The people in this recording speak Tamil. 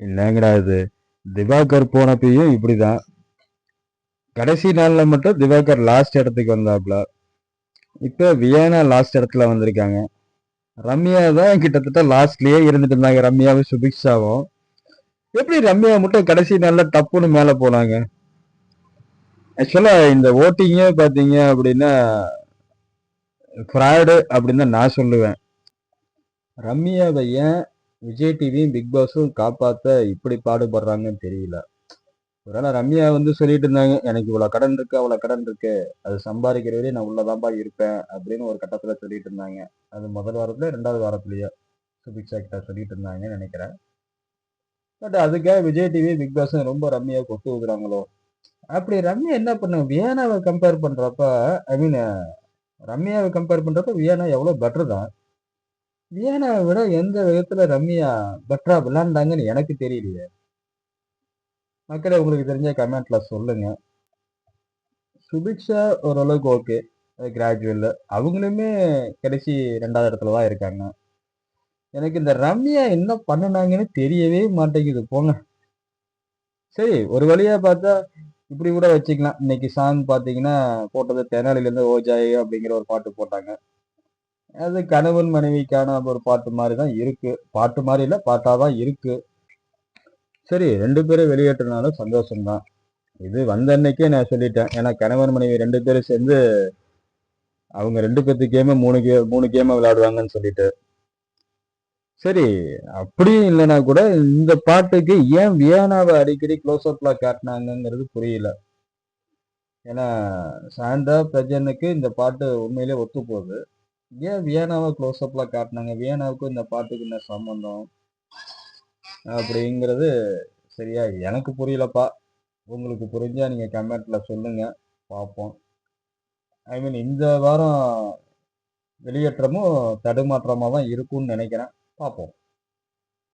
என்னங்கடா இது? திவாகர் போனப்பயும் இப்படிதான். கடைசி நாளில் மட்டும் திவாகர் லாஸ்ட் இடத்துக்கு வந்தாப்ல. இப்போ வியானா லாஸ்ட் இடத்துல வந்திருக்காங்க. ரம்யா தான் கிட்டத்தட்ட லாஸ்ட்லயே இருந்துட்டு இருந்தாங்க. ரம்யாவும் சுபிக்ஷாவும். எப்படி ரம்யா மட்டும் கடைசி நாளில் டப்புன்னு மேலே போனாங்க? ஆக்சுவலாக இந்த ஓட்டிங்கே பார்த்தீங்க அப்படின்னா ஃப்ராய்டு அப்படின்னு தான் நான் சொல்லுவேன். ரம்யாவை ஏன் விஜய் டிவியும் பிக் பாஸும் காப்பாத்த இப்படி பாடுபடுறாங்கன்னு தெரியல. ஒருவேளை ரம்யா வந்து சொல்லிட்டு இருந்தாங்க எனக்கு இவ்வளவு கடன் இருக்கு அவ்வளவு கடன் இருக்கு. அது சம்பாதிக்கிற வரையும் நான் உள்ளதான்பா இருப்பேன் அப்படின்னு ஒரு கட்டத்துல சொல்லிட்டு இருந்தாங்க. அது முதல் வாரத்துல ரெண்டாவது வாரத்துலயோ சுபிக்ஷா கிட்ட சொல்லிட்டு இருந்தாங்கன்னு நினைக்கிறேன். பட் அதுக்காக விஜய் டிவி பிக் பாஸும் ரொம்ப ரம்யா கொட்டு ஊதுறாங்களோ? அப்படி ரம்யா என்ன பண்ண? வியானாவை கம்பேர் பண்றப்ப ஐ மீன் ரம்யாவை கம்பேர் பண்றப்ப வியானா எவ்வளவு பெட்டர் தான். வியானாவை விட எந்த விதத்துல ரம்யா பெட்டரா விளாண்டாங்கன்னு எனக்கு தெரியலையே. மக்களே உங்களுக்கு தெரிஞ்ச கமெண்ட்ல சொல்லுங்க. சுபிக்ஷா ஓரளவுக்கு ஓகே கிராஜுவல் அவங்களுமே கடைசி ரெண்டாவது இடத்துல தான் இருக்காங்க. எனக்கு இந்த ரம்யா என்ன பண்ணுனாங்கன்னு தெரியவே மாட்டேங்குது. போங்க. சரி ஒரு வழியா பார்த்தா இப்படி கூட வச்சுக்கலாம். இன்னைக்கு சாங் பார்த்தீங்கன்னா போட்டது தெனாலிலேருந்து ஓஜாய் அப்படிங்கிற ஒரு பாட்டு போட்டாங்க. அது கணவன் மனைவிக்கான ஒரு பாட்டு மாதிரி தான் இருக்கு. பாட்டு மாதிரி இல்லை பாட்டாக தான் இருக்கு. சரி ரெண்டு பேரும் வெளியேற்றினாலும் சந்தோஷம்தான். இது வந்த அன்னைக்கே நான் சொல்லிட்டேன். ஏன்னா கணவன் மனைவி ரெண்டு பேரும் சேர்ந்து அவங்க ரெண்டு பேர்த்து கேமு மூணு கே மூணு கேமை விளையாடுவாங்கன்னு சொல்லிட்டு. சரி அப்படியும் இல்லைன்னா கூட இந்த பாட்டுக்கு ஏன் வியானாவை அடிக்கடி க்ளோஸ் அப்ல காட்டினாங்கங்கிறது புரியல. ஏன்னா சாண்டா பிரஜனுக்கு இந்த பாட்டு உண்மையிலே ஒத்து போகுது ஏன் வியனாவை க்ளோஸ் அப்ல காட்டினாங்க? வியனாவுக்கும் இந்த பாட்டுக்கு என்ன சம்பந்தம்? அப்படிங்கிறது சரியா எனக்கு புரியலப்பா. உங்களுக்கு புரிஞ்சா நீங்கள் கமெண்ட்டில் சொல்லுங்க. பார்ப்போம். ஐ மீன் இந்த வாரம் வெளியேற்றமும் தடுமாற்றமாக தான் இருக்கும்னு நினைக்கிறேன். பார்ப்போம்.